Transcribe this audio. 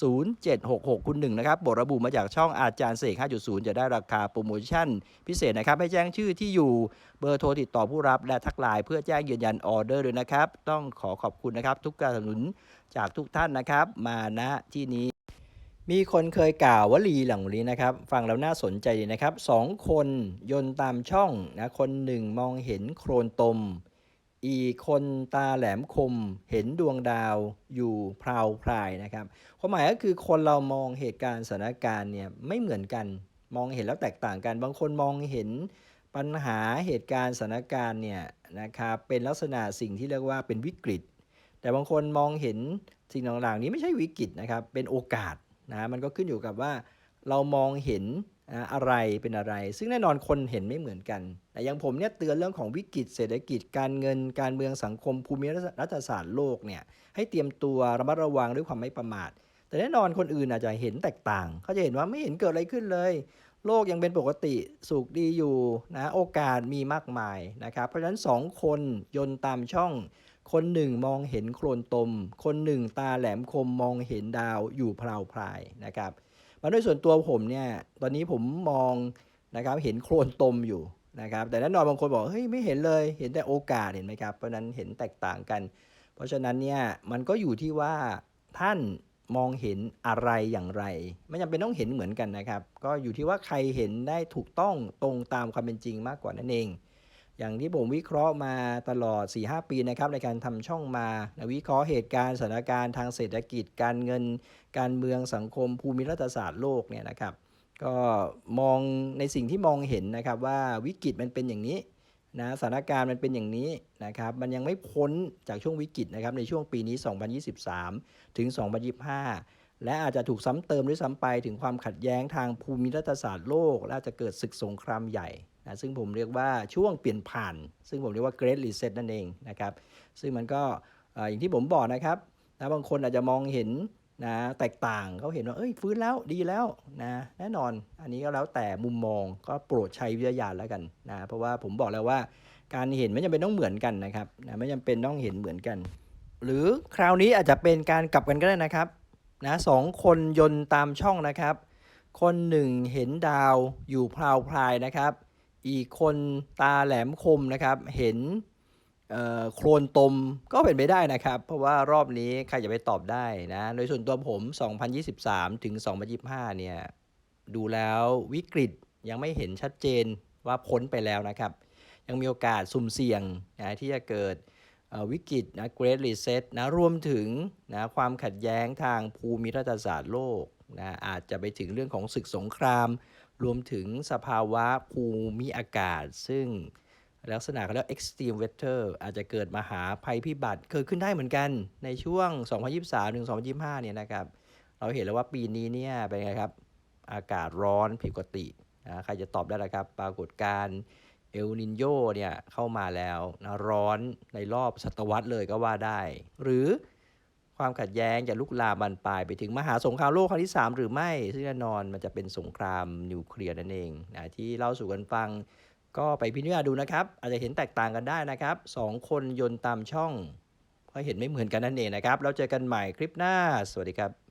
0766 คุณหนึ่งนะครับบทระบุมาจากช่องอาจารย์เสก 5.0 จะได้ราคาโปรโมชั่น พิเศษนะครับ ให้แจ้งชื่อที่อยู่เบอร์โทรติดต่อผู้รับและทักไลน์เพื่อแจ้งยืนยันออเดอร์ด้วยนะครับ ต้องขอขอบคุณนะครับ ทุกการสนับสนุนจากทุกท่านนะครับ มาณที่นี้ มีคนเคยกล่าววลีหลังนี้นะครับ ฟังแล้วน่าสนใจดีนะครับสองคนยนต์ตามช่องนะคนหนึ่งมองเห็นโครนตม อีกคนตาแหลมคมเห็นดวงดาวอยู่พราวพรายนะครับความหมายก็คือคนเรามองเหตุการณ์สถานการณ์เนี่ยไม่เหมือนกันมองเห็นแล้วแตกต่างกัน บางคนมองเห็นปัญหาเหตุการณ์สถานการณ์เนี่ยนะครับเป็นลักษณะสิ่งที่เรียกว่าเป็นวิกฤต แต่บางคนมองเห็นสิ่งต่างๆนี้ไม่ใช่วิกฤตนะครับเป็นโอกาสนะมันก็ขึ้นอยู่กับว่าเรามองเห็น นะอะไรเป็นอะไร ซึ่งแน่นอนคนเห็นไม่เหมือนกัน แต่อย่างผมเนี่ยเตือนเรื่องของวิกฤตเศรษฐกิจการเงินการเมืองสังคมภูมิรัฐศาสตร์โลกเนี่ยให้เตรียมตัวระมัดระวังด้วยความไม่ประมาท แต่แน่นอนคนอื่นอาจจะเห็นแตกต่าง เขาจะเห็นว่าไม่เห็นเกิดอะไรขึ้นเลย โลกยังเป็นปกติสุขดีอยู่นะโอกาสมีมากมายนะครับเพราะฉะนั้นสองคนยนต์ตามช่อง คนหนึ่งมองเห็นโครนตม คนหนึ่งตาแหลมคมมองเห็นดาวอยู่พราวพรายนะครับ มาด้วยส่วนตัวผมเนี่ย ตอนนี้ผมมองนะครับเห็นโครนตมอยู่นะครับ แต่แน่นอนบางคนบอกเฮ้ยไม่เห็นเลย เห็นแต่โอกาสเห็นไหมครับ เพราะฉะนั้นเห็นแตกต่างกัน เพราะฉะนั้นเนี่ยมันก็อยู่ที่ว่าท่านมองเห็นอะไรอย่างไร ไม่จำเป็นต้องเห็นเหมือนกันนะครับ ก็อยู่ที่ว่าใครเห็นได้ถูกต้องตรงตามความเป็นจริงมากกว่านั่นเอง อย่างที่ผมวิเคราะห์มาตลอด 4-5 ปีนะครับในการทำช่องมาวิเคราะห์เหตุการณ์สถานการณ์ทางเศรษฐกิจ การเงิน การเมืองสังคมภูมิรัฐศาสตร์โลกเนี่ยนะครับ ก็มองในสิ่งที่มองเห็นนะครับว่าวิกฤตมันเป็นอย่างนี้นะสถานการณ์มันเป็นอย่างนี้นะครับมันยังไม่พ้นจากช่วงวิกฤตนะครับในช่วงปีนี้ 2023 ถึง 2025 และอาจจะถูกซ้ำเติมด้วยซ้ำไปถึงความขัดแย้งทางภูมิรัฐศาสตร์โลก และจะเกิดศึกสงครามใหญ่ นะซึ่งผมเรียกว่าช่วงเปลี่ยนผ่าน ซึ่งผมเรียกว่า Great Reset นั่นเองนะครับซึ่งมันก็อย่างที่ผมบอกนะครับนะบางคนอาจจะมองเห็นนะแตกต่างเขาเห็นว่าเอ้ยฟื้นแล้วดีแล้วนะแน่นอนอันนี้ก็แล้วแต่มุมมองก็โปรดใช้วิทยาณแล้วกันนะเพราะว่าผมบอกแล้วว่าการเห็นไม่จำเป็นต้องเหมือนกันนะครับนะไม่จำเป็นต้องเห็นเหมือนกัน หรือคราวนี้อาจจะเป็นการกลับกันก็ได้นะครับนะสองคนยนต์ตามช่องนะครับ คนหนึ่งเห็นดาวอยู่พราวพรายนะครับ อีกคนตาแหลมคมนะครับ เห็นโครนตมก็เป็นไปได้นะครับ เพราะว่ารอบนี้ใครจะไปตอบได้นะ โดยส่วนตัวผม 2023 ถึง 2025 เนี่ย ดูแล้ววิกฤตยังไม่เห็นชัดเจนว่าพ้นไปแล้วนะครับ ยังมีโอกาสสุ่มเสี่ยงนะที่จะเกิดวิกฤตนะ Great Reset นะรวมถึงนะความขัดแย้งทางภูมิรัฐศาสตร์โลกนะอาจจะไปถึงเรื่องของศึกสงคราม รวมถึงสภาวะภูมิอากาศ ซึ่งลักษณะเขาเรียก extreme weather อาจจะเกิดมหาภัยพิบัติเกิดขึ้นได้เหมือนกันในช่วง 2023ถึง2025 เนี่ยนะครับ เราเห็นแล้วว่าปีนี้เนี่ยเป็นไงครับ อากาศร้อนผิดปกตินะใครจะตอบได้ละครับ ปรากฏการณ์เอลนินโยเนี่ยเข้ามาแล้วนะร้อนในรอบศตวรรษเลยก็ว่าได้ หรือ ความขัดแย้งจะลุกลามบานปลายไปถึงมหาสงครามโลกครั้งที่ 3 หรือไม่ ซึ่งแน่นอนมันจะเป็นสงครามนิวเคลียร์นั่นเองนะที่เล่าสู่กันฟัง ก็ไปพิจารณาดูนะครับ อาจจะเห็นแตกต่างกันได้นะครับสองคนยนต์ตามช่องก็เห็นไม่เหมือนกันนั่นเองนะครับ แล้วเจอกันใหม่คลิปหน้า สวัสดีครับ